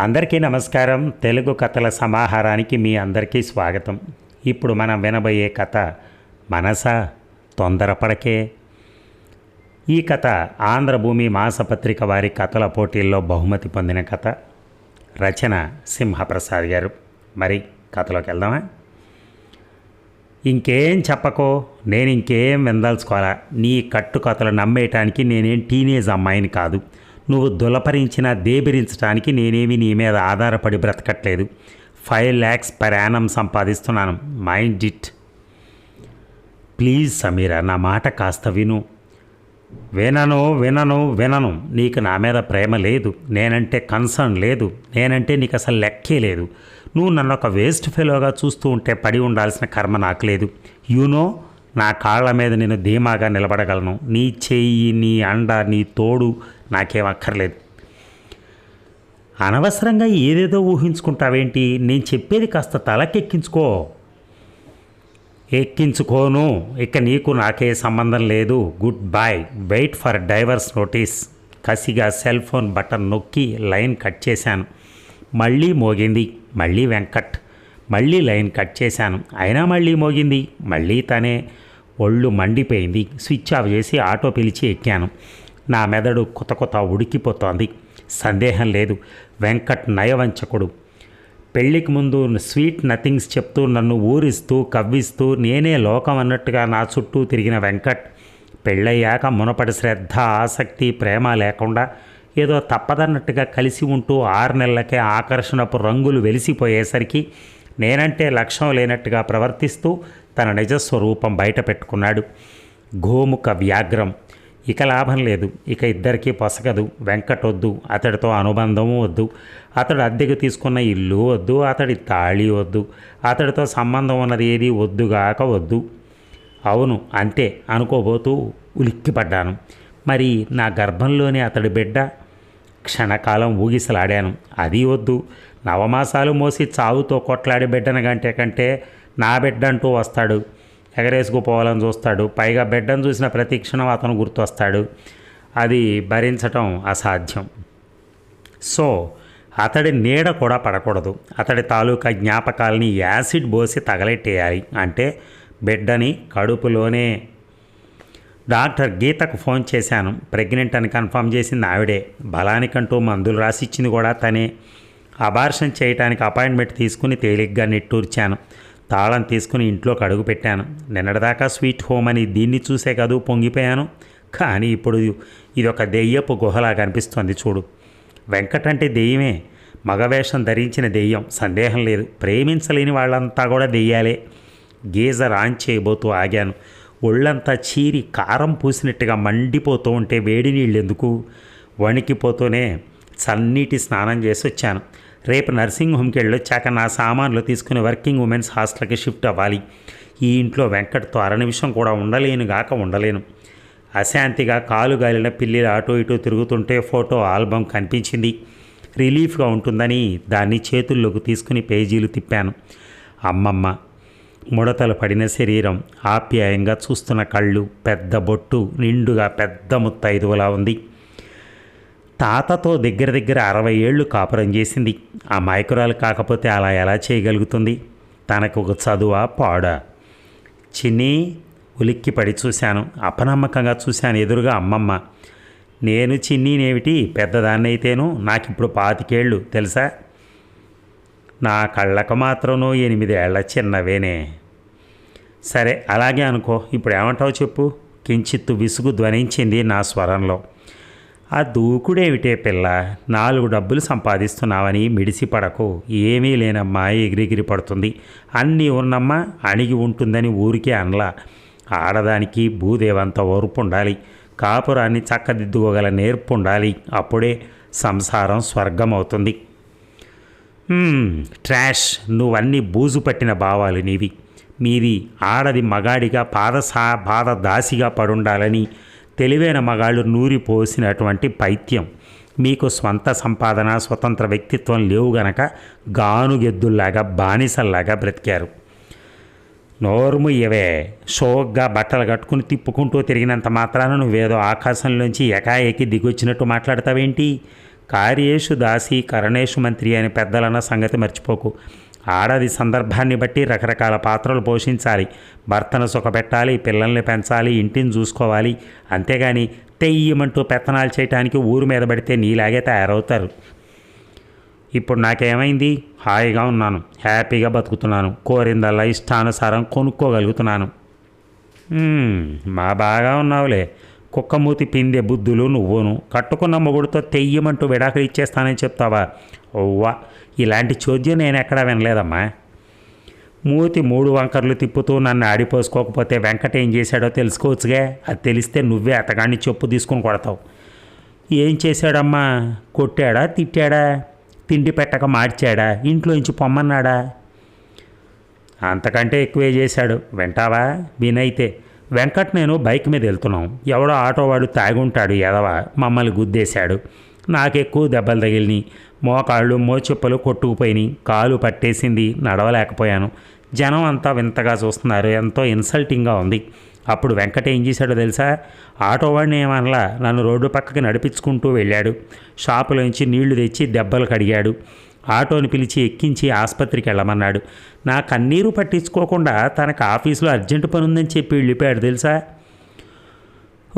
అందరికీ నమస్కారం. తెలుగు కథల సమాహారానికి మీ అందరికీ స్వాగతం. ఇప్పుడు మనం వినబోయే కథ మనసా తొందరపడకే. ఈ కథ ఆంధ్రభూమి మాసపత్రిక వారి కథల పోటీల్లో బహుమతి పొందిన కథ. రచన సింహప్రసాద్ గారు. మరి కథలోకి వెళ్దామా? ఇంకేం చెప్పకో నేను ఇంకేం విందల్చుకోవాలా? నీ కట్టు కథలు నమ్మేయటానికి నేనేం టీనేజ్ అమ్మాయిని కాదు. నువ్వు దులపరించినా దేబిరించడానికి నేనేమి నీ మీద ఆధారపడి బ్రతకట్లేదు. Five lakhs per annum సంపాదిస్తున్నాను. Mind it. Please Sameera నా మాట కాస్త విను. వినను వినను వినను. నీకు నా మీద ప్రేమ లేదు. నేనంటే కన్సర్న్ లేదు. నేనంటే నీకు అసలు లెక్కే లేదు. నువ్వు నన్ను ఒక వేస్ట్ ఫెలోగా చూస్తూ ఉంటే పడి ఉండాల్సిన కర్మ నాకు లేదు. యూనో నా కాళ్ళ మీద నేను ధీమాగా నిలబడగలను. నీ చెయ్యి నీ అండ నీ తోడు నాకేం అక్కర్లేదు. అనవసరంగా ఏదేదో ఊహించుకుంటావేంటి? నేను చెప్పేది కాస్త తలకెక్కించుకో. ఎక్కించుకోను. ఇక నీకు నాకే సంబంధం లేదు. Goodbye wait for divorce notice. కసిగా సెల్ ఫోన్ బటన్ నొక్కి లైన్ కట్ చేశాను. మళ్ళీ మోగింది. మళ్ళీ వెంకట్. మళ్ళీ లైన్ కట్ చేశాను. అయినా మళ్ళీ మోగింది. మళ్ళీ తనే ఒళ్ళు మండిపోయింది. స్విచ్ ఆఫ్ చేసి ఆటో పిలిచి ఎక్కాను. నా మెదడు కొత్త కొత్త ఉడికిపోతోంది. సందేహం లేదు. వెంకట్ నయవంచకుడు. పెళ్ళికి ముందు స్వీట్ నథింగ్స్ చెప్తూ నన్ను ఊరిస్తూ కవ్విస్తూ నేనే లోకం అన్నట్టుగా నా చుట్టూ తిరిగిన వెంకట్. పెళ్ళయ్యాక మునపటి శ్రద్ధ ఆసక్తి ప్రేమ లేకుండా ఏదో తప్పదన్నట్టుగా కలిసి ఉంటూ ఆరు నెలలకే ఆకర్షణపు రంగులు వెలిసిపోయేసరికి నేనంటే లక్ష్యం లేనట్టుగా ప్రవర్తిస్తూ తన నిజస్వరూపం బయట పెట్టుకున్నాడు. గోముఖ వ్యాఘ్రం. ఇక లాభం లేదు. ఇక ఇద్దరికీ పొసగదు. వెంకట్ వద్దు అతడితో అనుబంధము వద్దు. అతడు అద్దెకు తీసుకున్న ఇల్లు వద్దు. అతడి తాళి వద్దు. అతడితో సంబంధం ఉన్నది ఏది వద్దుగాక వద్దు. అవును అంతే అనుకోబోతూ ఉలిక్కిపడ్డాను. మరి నా గర్భంలోని అతడి బిడ్డ క్షణకాలం ఊగిసలాడాను. అది వద్దు. నవమాసాలు మోసి చావుతో కొట్లాడి బిడ్డన కంటే కంటే నా బిడ్డ అంటూ వస్తాడు. ఎగరేసుకుపోవాలని చూస్తాడు. పైగా బిడ్డను చూసిన ప్రతి క్షణం అతను గుర్తొస్తాడు. అది భరించటం అసాధ్యం. సో అతడి నీడ కూడా పడకూడదు. అతడి తాలూకా జ్ఞాపకాలని యాసిడ్ పోసి తగలెట్టేయాలి. అంటే బిడ్డని కడుపులోనే డాక్టర్ గీతకు ఫోన్ చేశాను. ప్రెగ్నెంట్ అని కన్ఫర్మ్ చేసింది ఆవిడే. బలానికంటూ మందులు రాసిచ్చింది కూడా తనే. అబార్షన్ చేయటానికి అపాయింట్మెంట్ తీసుకుని తేలిగ్గా నిట్టూర్చాను. తాళం తీసుకుని ఇంట్లోకి అడుగు పెట్టాను. నిన్నటిదాకా స్వీట్ హోమ్ అని దీన్ని చూసే కదూ పొంగిపోయాను. కానీ ఇప్పుడు ఇది ఒక దెయ్యపు గుహలా కనిపిస్తోంది చూడు. వెంకట్ అంటే దెయ్యమే మగవేషం ధరించిన దెయ్యం. సందేహం లేదు. ప్రేమించలేని వాళ్ళంతా కూడా దెయ్యాలే. గీజర్ ఆన్ చేయబోతూ ఆగాను. ఒళ్ళంతా చీరి కారం పూసినట్టుగా మండిపోతూ ఉంటే వేడి నీళ్ళు ఎందుకు వణికిపోతూనే చన్నీటి స్నానం చేసి వచ్చాను రేపు నర్సింగ్ హోమ్కి వెళ్ళొచ్చాక నా సామాన్లు తీసుకుని వర్కింగ్ ఉమెన్స్ హాస్టల్కి షిఫ్ట్ అవ్వాలి. ఈ ఇంట్లో వెంకట్తో అర నిమిషం కూడా ఉండలేను గాక ఉండలేను. అశాంతిగా కాలు గాలిన పిల్లిలు అటు ఇటు తిరుగుతుంటే ఫోటో ఆల్బమ్ కనిపించింది. రిలీఫ్గా ఉంటుందని దాన్ని చేతుల్లోకి తీసుకుని పేజీలు తిప్పాను. అమ్మమ్మ! ముడతలు పడిన శరీరం ఆప్యాయంగా చూస్తున్న కళ్ళు పెద్ద బొట్టు నిండుగా పెద్ద ముత్తైదువులా ఉంది. తాతతో దగ్గర దగ్గర అరవై ఏళ్ళు కాపురం చేసింది. ఆ మైకురాలు కాకపోతే అలా ఎలా చేయగలుగుతుంది? తనకు ఒక చదువా? పాడా? చిన్ని ఉలిక్కి పడి చూశాను. అపనమ్మకంగా చూశాను ఎదురుగా అమ్మమ్మ. నేను చిన్నీనేమిటి? పెద్దదాన్నైతేను నాకు ఇప్పుడు పాతికేళ్ళు తెలుసా? నా కళ్ళకు మాత్రము ఎనిమిదేళ్ళ చిన్నవేనే. సరే అలాగే అనుకో. ఇప్పుడు ఏమంటావు చెప్పు? కించిత్తు విసుగు ధ్వనించింది నా స్వరంలో. ఆ దూకుడేమిటే పిల్ల? నాలుగు డబ్బులు సంపాదిస్తున్నావని మిడిసిపడకు. ఏమీ లేనమ్మా ఎగిరిగిరి పడుతుంది. అన్నీ ఉన్నమ్మా అణిగి ఉంటుందని ఊరికే అనలా. ఆడదానికి భూదేవంత ఓర్పు ఉండాలి కాపురాన్ని చక్కదిద్దుకోగల నేర్పు ఉండాలి అప్పుడే సంసారం స్వర్గం అవుతుంది ట్రాష్ నువ్వన్నీ బూజు పట్టిన భావాలు నీవి. మీది ఆడది మగాడిగా పాదసా పాద దాసిగా పడుండాలని తెలివైన మగాళ్ళు నూరి పోసినటువంటి పైత్యం. మీకు స్వంత సంపాదన స్వతంత్ర వ్యక్తిత్వం లేవు గనక గానుగెద్దుల్లాగా బానిసల్లాగా బ్రతికారు. నోరుము ఇవే. షోగ్గా బట్టలు కట్టుకుని తిప్పుకుంటూ తిరిగినంత మాత్రాన నువ్వేదో ఆకాశంలోంచి ఎకాఎకి దిగొచ్చినట్టు మాట్లాడతావేంటి? కార్యేషు దాసి కరణేషు మంత్రి అని పెద్దలన్న సంగతి మర్చిపోకు. ఆడది సందర్భాన్ని బట్టి రకరకాల పాత్రలు పోషించాలి. భర్తను సుఖపెట్టాలి పిల్లల్ని పెంచాలి ఇంటిని చూసుకోవాలి. అంతేగాని తెయ్యమంటూ పెత్తనాలు చేయటానికి ఊరు మీద పడితే నీలాగే తయారవుతారు. ఇప్పుడు నాకేమైంది? హాయిగా ఉన్నాను. హ్యాపీగా బతుకుతున్నాను. కోరిందల్లా ఇష్టానుసారం కొనుక్కోగలుగుతున్నాను. మా బాగా ఉన్నావులే. కుక్కమూతి పిందే బుద్ధులు నువ్వును కట్టుకున్న మొగుడుతో తెయ్యమంటూ విడాకులు ఇచ్చేస్తానని చెప్తావా? ఓవ్వా ఇలాంటి చోద్యం నేను ఎక్కడా వినలేదమ్మా. మూతి మూడు వంకర్లు తిప్పుతూ నన్ను ఆడిపోసుకోకపోతే వెంకట ఏం చేశాడో తెలుసుకోవచ్చుగా. అది తెలిస్తే నువ్వే అతగాన్ని చెప్పు తీసుకుని కొడతావు. ఏం చేశాడమ్మా? కొట్టాడా? తిట్టాడా? తిండి పెట్టక మార్చాడా? ఇంట్లోంచి పొమ్మన్నాడా? అంతకంటే ఎక్కువే చేశాడు. వింటావా? వినైతే. వెంకట్ నేను బైక్ మీద వెళ్తున్నాం. ఎవడో ఆటో వాడు తాగుంటాడు ఎదవ మమ్మల్ని గుద్దేశాడు. నాకెక్కువ దెబ్బలు తగిలినాయి. మోకాళ్ళు మోచెప్పలు కొట్టుకుపోయినాయి. కాలు పట్టేసింది నడవలేకపోయాను. జనం అంతా వింతగా చూస్తున్నారు. ఎంతో ఇన్సల్టింగ్గా ఉంది. అప్పుడు వెంకట ఏం చేశాడో తెలుసా? ఆటో వాడిని ఏమనలా నన్ను రోడ్డు పక్కకి నడిపించుకుంటూ వెళ్ళాడు. షాపులోంచి నీళ్ళు తెచ్చి దెబ్బలు కడిగాడు. ఆటోని పిలిచి ఎక్కించి ఆసుపత్రికి వెళ్ళమన్నాడు. నా కన్నీరు పట్టించుకోకుండా తనకు ఆఫీసులో అర్జెంటు పని ఉందని చెప్పి వెళ్ళిపోయాడు తెలుసా?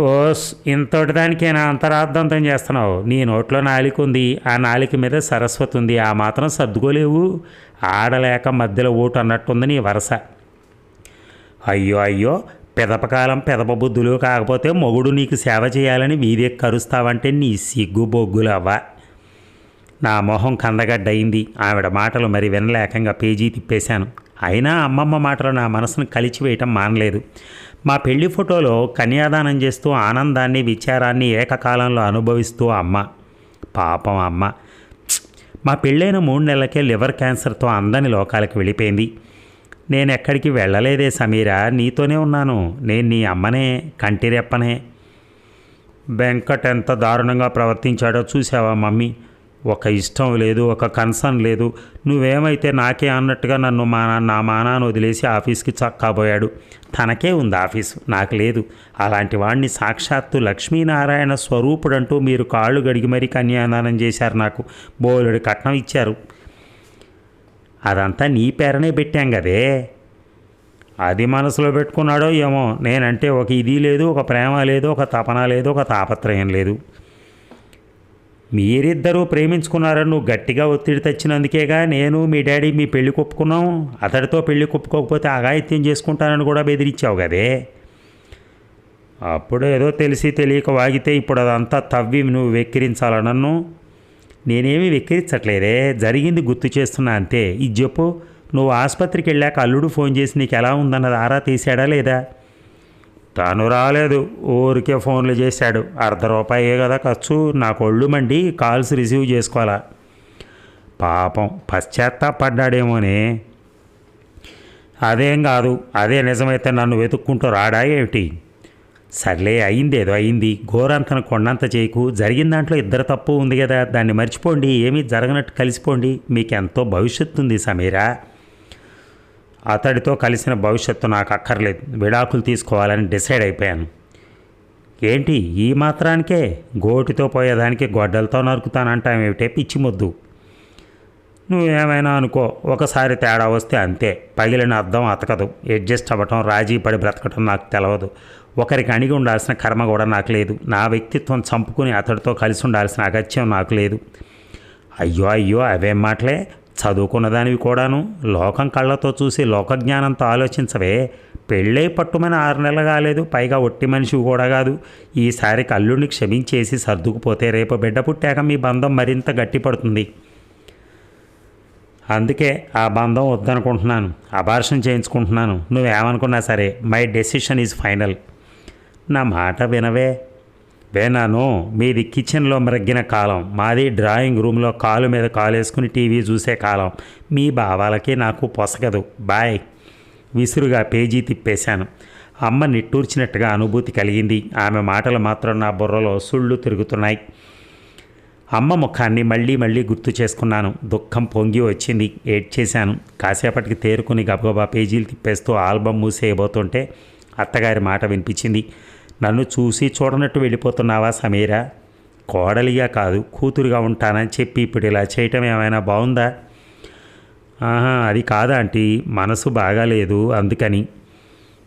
ఓస్ ఇంతటి దానికేనా అంతరార్థంతం చేస్తున్నావు. నీ నోట్లో నాలిక ఉంది. ఆ నాలిక మీద సరస్వతి ఉంది. ఆ మాత్రం సర్దుకోలేవు. ఆడలేక మధ్యలో ఓటు అన్నట్టుంది నీ వరస. అయ్యో అయ్యో పెదపకాలం పెదప బుద్ధులు కాకపోతే మొగుడు నీకు సేవ చేయాలని వీధి కరుస్తావంటే నీ సిగ్గు బొగ్గులవ్వా నా మొహం కందగడ్డయింది. ఆవిడ మాటలు మరి వినలేకంగా పేజీ తిప్పేశాను. అయినా అమ్మమ్మ మాటలు నా మనసును కలిచివేయటం మానలేదు. మా పెళ్ళి ఫోటోలో కన్యాదానం చేస్తూ ఆనందాన్ని విచారాన్ని ఏకకాలంలో అనుభవిస్తూ అమ్మ. పాపం అమ్మ. మా పెళ్ళైన మూడు నెలలకే లివర్ క్యాన్సర్తో అందని లోకాలకు వెళ్ళిపోయింది. నేను ఎక్కడికి వెళ్ళలేదే సమీరా. నీతోనే ఉన్నాను. నేను నీ అమ్మనే కంటిరెప్పనే. వెంకట్ ఎంత దారుణంగా ప్రవర్తించాడో చూసావా మమ్మీ? ఒక ఇష్టం లేదు ఒక కన్సర్న్ లేదు. నువ్వేమైతే నాకే అన్నట్టుగా నన్ను మా నా మానాన్ని వదిలేసి ఆఫీస్కి చక్కాబోయాడు. తనకే ఉంది ఆఫీసు నాకు లేదు. అలాంటి వాడిని సాక్షాత్తు లక్ష్మీనారాయణ స్వరూపుడంటూ మీరు కాళ్ళు గడిగి మరీ కన్యాదానం చేశారు నాకు. బోలుడి కట్నం ఇచ్చారు. అదంతా నీ పేరనే పెట్టాం కదే. అది మనసులో పెట్టుకున్నాడో ఏమో. నేనంటే ఒక ఇది లేదు ఒక ప్రేమ లేదు ఒక తపన లేదు ఒక తాపత్రయం లేదు. మీరిద్దరూ ప్రేమించుకున్నారని నువ్వు గట్టిగా ఒత్తిడి తెచ్చినందుకేగా నేను మీ డాడీ మీ పెళ్ళి కొప్పుకున్నాం. అతడితో పెళ్ళి కొప్పుకోకపోతే అఘాయిత్యం చేసుకుంటానని కూడా బెదిరించావు కదే. అప్పుడు ఏదో తెలిసి తెలియక వాగితే ఇప్పుడు అదంతా తవ్వి నువ్వు వెక్కిరించాలా నన్ను? నేనేమి వెక్కిరించట్లేదే. జరిగింది గుర్తు చేస్తున్నా అంతే. ఇది చెప్పు నువ్వు ఆసుపత్రికి వెళ్ళాక అల్లుడు ఫోన్ చేసి నీకు ఎలా ఉందన్నది ఆరా తీసాడా లేదా? తను రాలేదు ఊరికే ఫోన్లు చేశాడు. అర్ధ రూపాయే కదా ఖర్చు నాకు ఒళ్ళు మండి కాల్స్ రిసీవ్ చేసుకోవాలా? పాపం పశ్చాత్తాపడ్డాడేమోనే. అదేం కాదు అదే నిజమైతే నన్ను వెతుక్కుంటూ రాడా ఏమిటి? సర్లే అయింది ఏదో అయింది. ఘోరంతను కొండంత చేయకు. జరిగిన దాంట్లో ఇద్దరు తప్పు ఉంది కదా. దాన్ని మర్చిపోండి ఏమీ జరగనట్టు కలిసిపోండి. మీకు ఎంతో భవిష్యత్తు ఉంది సమీరా. అతడితో కలిసిన భవిష్యత్తు నాకు అక్కర్లేదు. విడాకులు తీసుకోవాలని డిసైడ్ అయిపోయాను. ఏంటి ఈ మాత్రానికే? గోటితో పోయేదానికి గొడ్డలతో నరుకుతానంటామేమిటే పిచ్చి ముద్దు నువ్వేమైనా అనుకో ఒకసారి తేడా వస్తే అంతే. పగిలిన అర్థం అతకదు. అడ్జస్ట్ అవ్వటం రాజీ పడి బ్రతకటం నాకు తెలవదు. ఒకరికి అణిగి ఉండాల్సిన కర్మ కూడా నాకు లేదు. నా వ్యక్తిత్వం చంపుకుని అతడితో కలిసి ఉండాల్సిన అగత్యం నాకు లేదు. అయ్యో అయ్యో అవేం మాటలే? చదువుకున్నదానివి కూడాను. లోకం కళ్ళతో చూసి లోకజ్ఞానంతో ఆలోచించవే. పెళ్ళై పట్టుమని ఆరు నెలలు కాలేదు పైగా ఒట్టి మనిషి కూడా కాదు. ఈసారి కల్లుడిని క్షమించేసి సర్దుకుపోతే రేపు బిడ్డ పుట్టాక మీ బంధం మరింత గట్టిపడుతుంది. అందుకే ఆ బంధం వద్దనుకుంటున్నాను. అబార్షన్ చేయించుకుంటున్నాను. నువ్వేమనుకున్నా సరే మై డెసిషన్ ఈజ్ ఫైనల్. నా మాట వినవే. వేనాను మీది కిచెన్లో మ్రగ్గిన కాలం మాది డ్రాయింగ్ రూమ్లో కాలు మీద కాలు వేసుకుని టీవీ చూసే కాలం. మీ భావాలకి నాకు పొసగదు. బాయ్. విసురుగా పేజీ తిప్పేశాను. అమ్మ నిట్టూర్చినట్టుగా అనుభూతి కలిగింది. ఆమె మాటలు మాత్రం నా బుర్రలో సుళ్ళు తిరుగుతున్నాయి. అమ్మ ముఖాన్ని మళ్ళీ మళ్ళీ గుర్తు చేసుకున్నాను. దుఃఖం పొంగి వచ్చింది. ఏడ్చేశాను. కాసేపటికి తేరుకుని గబగబా పేజీలు తిప్పేస్తూ ఆల్బమ్ మూసేయబోతుంటే అత్తగారి మాట వినిపించింది. నన్ను చూసి చూడనట్టు వెళ్ళిపోతున్నావా సమీరా? కోడలిగా కాదు కూతురుగా ఉంటానని చెప్పి ఇప్పుడు ఇలా చేయటం ఏమైనా బాగుందా? ఆహా అది కాదా ఆంటీ మనసు బాగాలేదు అందుకని.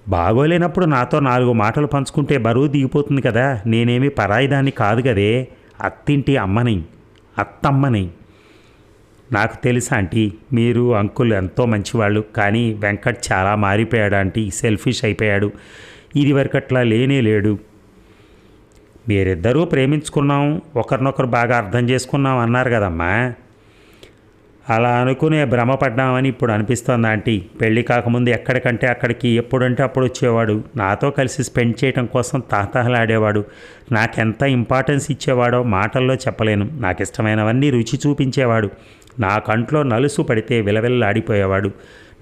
బాగోలేనప్పుడు నాతో నాలుగు మాటలు పంచుకుంటే బరువు దిగిపోతుంది కదా నేనేమి పరాయిదాన్ని కాదు కదే అత్తింటి అమ్మని అత్తమ్మని. నాకు తెలుసా ఆంటీ మీరు అంకుల్ ఎంతో మంచివాళ్ళు కానీ వెంకట్ చాలా మారిపోయాడు ఆంటీ సెల్ఫిష్ అయిపోయాడు. ఇదివరకట్లా లేనే లేడు. మీరిద్దరూ ప్రేమించుకున్నాం ఒకరినొకరు బాగా అర్థం చేసుకున్నాం అన్నారు కదమ్మా. అలా అనుకునే భ్రమపడ్డామని ఇప్పుడు అనిపిస్తోంది ఆంటీ. పెళ్ళి కాకముందు ఎక్కడికంటే అక్కడికి ఎప్పుడంటే అప్పుడు వచ్చేవాడు. నాతో కలిసి స్పెండ్ చేయడం కోసం తాతహలాడేవాడు. నాకెంత ఇంపార్టెన్స్ ఇచ్చేవాడో మాటల్లో చెప్పలేను. నాకు ఇష్టమైనవన్నీ రుచి చూపించేవాడు. నా కంట్లో నలుసు పడితే విలవిల్లాడిపోయేవాడు.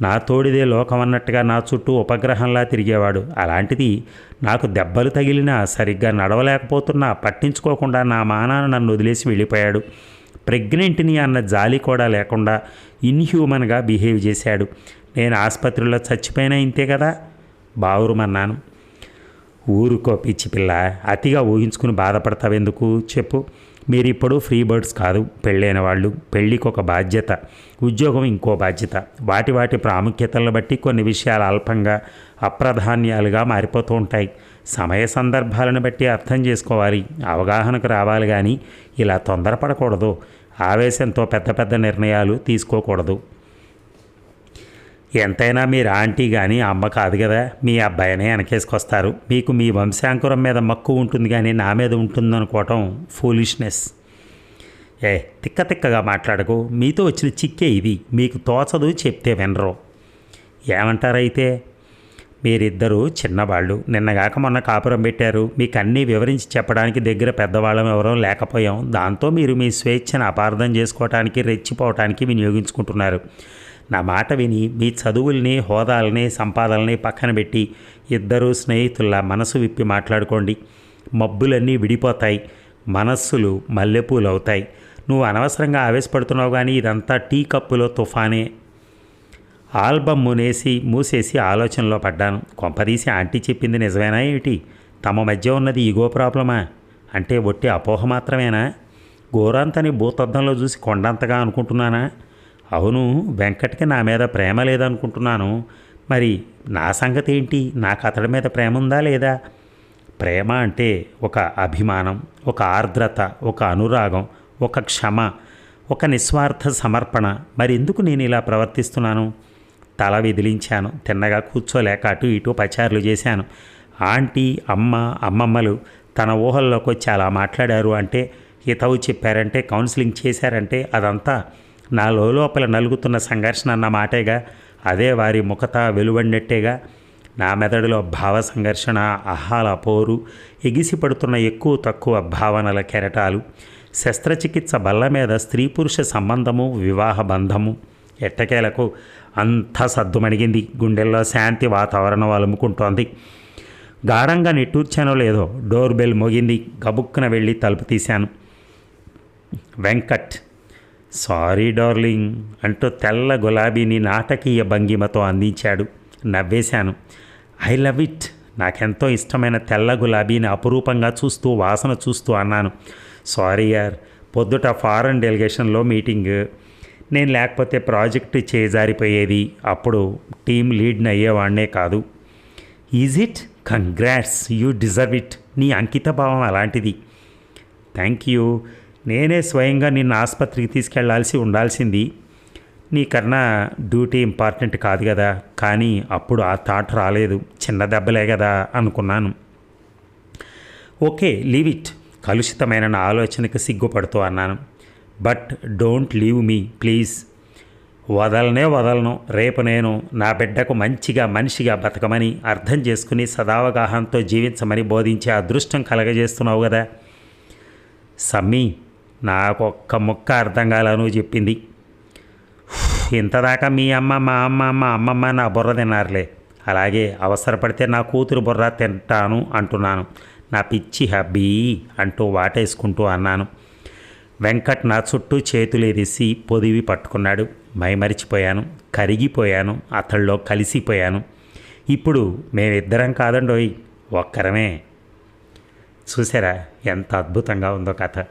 నా తోడిదే లోకం అన్నట్టుగా నా చుట్టూ ఉపగ్రహంలా తిరిగేవాడు. అలాంటిది నాకు దెబ్బలు తగిలినా సరిగ్గా నడవలేకపోతున్నా పట్టించుకోకుండా నా మానాన నన్ను వదిలేసి వెళ్ళిపోయాడు. ప్రెగ్నెంట్ని అన్న జాలి కూడా లేకుండా ఇన్హ్యూమన్గా బిహేవ్ చేశాడు. నేను ఆసుపత్రిలో చచ్చిపోయినా ఇంతే కదా? బావురుమన్నాను. ఊరుకో పిచ్చి పిల్ల అతిగా ఊహించుకుని బాధపడతావెందుకు? చెప్పు. మీరు ఇప్పుడు ఫ్రీ బర్డ్స్ కాదు పెళ్ళైన వాళ్ళు. పెళ్ళికి ఒక బాధ్యత ఉద్యోగం ఇంకో బాధ్యత. వాటి వాటి ప్రాముఖ్యతలను బట్టి కొన్ని విషయాలు అల్పంగా అప్రధాన్యాలుగా మారిపోతూ ఉంటాయి. సమయ సందర్భాలను బట్టి అర్థం చేసుకోవాలి. అవగాహనకు రావాలి కానీ ఇలా తొందరపడకూడదు. ఆవేశంతో పెద్ద పెద్ద నిర్ణయాలు తీసుకోకూడదు. ఎంతైనా మీరు ఆంటీ కానీ అమ్మ కాదు కదా. మీ అబ్బాయినే వెనకేసుకొస్తారు. మీకు మీ వంశాంకురం మీద మక్కువ ఉంటుంది కానీ నా మీద ఉంటుందనుకోవటం ఫూలిష్నెస్. ఏ తిక్క తిక్కగా మాట్లాడకు. మీతో వచ్చిన చిక్కే ఇది. మీకు తోచదు చెప్తే వినరు. ఏమంటారైతే? మీరిద్దరూ చిన్నవాళ్ళు. నిన్నగాక మొన్న కాపురం పెట్టారు. మీకు అన్నీ వివరించి చెప్పడానికి దగ్గర పెద్దవాళ్ళం ఎవరో లేకపోయాం. దాంతో మీరు మీ స్వేచ్ఛను అపార్థం చేసుకోవటానికి రెచ్చిపోవటానికి వినియోగించుకుంటున్నారు. నా మాట విని మీ చదువుల్ని హోదాలని సంపాదనని పక్కన పెట్టి ఇద్దరు స్నేహితుల్లా మనసు విప్పి మాట్లాడుకోండి. మబ్బులన్నీ విడిపోతాయి. మనస్సులు మల్లెపూలు అవుతాయి నువ్వు అనవసరంగా ఆవేశపడుతున్నావు కానీ ఇదంతా టీ కప్పులో తుఫానే. ఆల్బమ్ మునేసి మూసేసి ఆలోచనలో పడ్డాను. కొంపదీసి ఆంటీ చెప్పింది నిజమేనా ఏమిటి? తమ మధ్య ఉన్నది ఈగో ప్రాబ్లమా? అంటే ఒట్టి అపోహ మాత్రమేనా? గోరంతని భూతద్దంలో చూసి కొండంతగా అనుకుంటున్నానా? అవును వెంకట్కి నా మీద ప్రేమ లేదనుకుంటున్నాను. మరి నా సంగతి ఏంటి నాకు అతడి మీద ప్రేమ ఉందా లేదా? ప్రేమ అంటే ఒక అభిమానం ఒక ఆర్ద్రత ఒక అనురాగం ఒక క్షమ ఒక నిస్వార్థ సమర్పణ. మరి ఎందుకు నేను ఇలా ప్రవర్తిస్తున్నాను? తల విదిలించాను తిన్నగా కూర్చోలేక అటు ఇటు పచారులు చేశాను. ఆంటీ అమ్మ అమ్మమ్మలు తన ఊహల్లోకి వచ్చి అలా మాట్లాడారు అంటే హితవు చెప్పారంటే కౌన్సిలింగ్ చేశారంటే అదంతా నా లోపల నలుగుతున్న సంఘర్షణ అన్న మాటేగా అదే వారి ముఖత వెలువడినట్టేగా నా మెదడులో భావ సంఘర్షణ అహాల పోరు ఎగిసిపడుతున్న ఎక్కువ తక్కువ భావనల కెరటాలు శస్త్రచికిత్స బల్ల మీద స్త్రీ పురుష సంబంధము వివాహ బంధము ఎట్టకేలకు అంతా సద్దుమణిగింది. గుండెల్లో శాంతి వాతావరణం అలుముకుంటోంది. గాఢంగా నిట్టూర్చానో లేదో డోర్ బెల్ మోగింది. గబుక్కున వెళ్ళి తలుపు తీశాను. వెంకట్ సారీ డార్లింగ్ అంటూ తెల్ల గులాబీని నాటకీయ భంగిమతో అందించాడు. నవ్వేశాను. I love it. నాకెంతో ఇష్టమైన తెల్ల గులాబీని అపురూపంగా చూస్తూ వాసన చూస్తూ అన్నాను. సారీ యార్. పొద్దుట ఫారెన్ డెలిగేషన్లో మీటింగ్. నేను లేకపోతే ప్రాజెక్టు చేజారిపోయేది. అప్పుడు టీం లీడ్ని అయ్యేవాడినే కాదు. Is it? Congrats. You deserve it. నీ అంకిత భావం అలాంటిది. Thank you. నేనే స్వయంగా నిన్ను ఆసుపత్రికి తీసుకెళ్ళాల్సి ఉండాల్సింది. నీకన్నా డ్యూటీ ఇంపార్టెంట్ కాదు కదా. కానీ అప్పుడు ఆ థాట్ రాలేదు. చిన్న దెబ్బలే కదా అనుకున్నాను. Okay leave it. కలుషితమైన నా ఆలోచనకు సిగ్గుపడుతూ అన్నాను. But don't leave me please. వదలనే వదలను. రేపు నేను నా బిడ్డకు మంచిగా మనిషిగా బతకమని అర్థం చేసుకుని సదావగాహంతో జీవించమని బోధించే అదృష్టం కలగజేస్తున్నావు కదా. సమ్మీ నాకు ఒక్క ముక్క అర్థం కాలను చెప్పింది. ఇంతదాకా మీ అమ్మ మా అమ్మ మా అమ్మమ్మ నా బుర్ర తిన్నారులే. అలాగే అవసరపడితే నా కూతురు బుర్ర తింటాను అంటున్నాను. నా పిచ్చి హబ్బీ అంటూ వాటేసుకుంటూ అన్నాను. వెంకట్ నా చుట్టూ చేతులేదిసి పొదివి పట్టుకున్నాడు. మైమరిచిపోయాను కరిగిపోయాను అతడిలో కలిసిపోయాను. ఇప్పుడు మేమిద్దరం కాదండోయ్ ఒక్కరమే. చూసారా ఎంత అద్భుతంగా ఉందో కథ.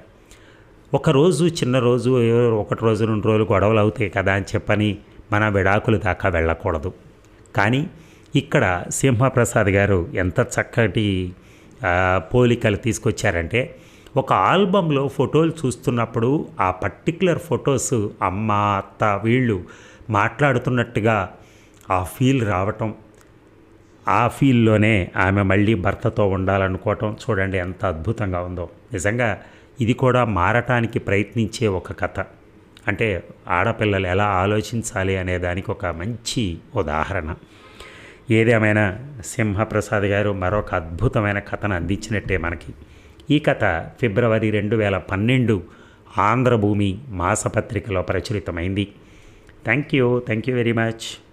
ఒకరోజు చిన్న రోజు ఒకటి రోజు రెండు రోజులు గొడవలు అవుతాయి కదా అని చెప్పని మన విడాకులు దాకా వెళ్ళకూడదు. కానీ ఇక్కడ సింహప్రసాద్ గారు ఎంత చక్కటి పోలికలు తీసుకొచ్చారంటే ఒక ఆల్బంలో ఫోటోలు చూస్తున్నప్పుడు ఆ పర్టికులర్ ఫొటోస్ అమ్మ అత్త వీళ్ళు మాట్లాడుతున్నట్టుగా ఆ ఫీల్ రావటం ఆ ఫీల్లోనే ఆమె మళ్ళీ భర్తతో ఉండాలనుకోవటం చూడండి ఎంత అద్భుతంగా ఉందో. నిజంగా ఇది కూడా మారటానికి ప్రయత్నించే ఒక కథ. అంటే ఆడపిల్లలు ఎలా ఆలోచించాలి అనే దానికి ఒక మంచి ఉదాహరణ. ఏదేమైనా సింహప్రసాద్ గారు మరొక అద్భుతమైన కథను అందించినట్టే మనకి. ఈ కథ ఫిబ్రవరి రెండు వేల పన్నెండు ఆంధ్రభూమి మాసపత్రికలో ప్రచురితమైంది. Thank you. Thank you very much.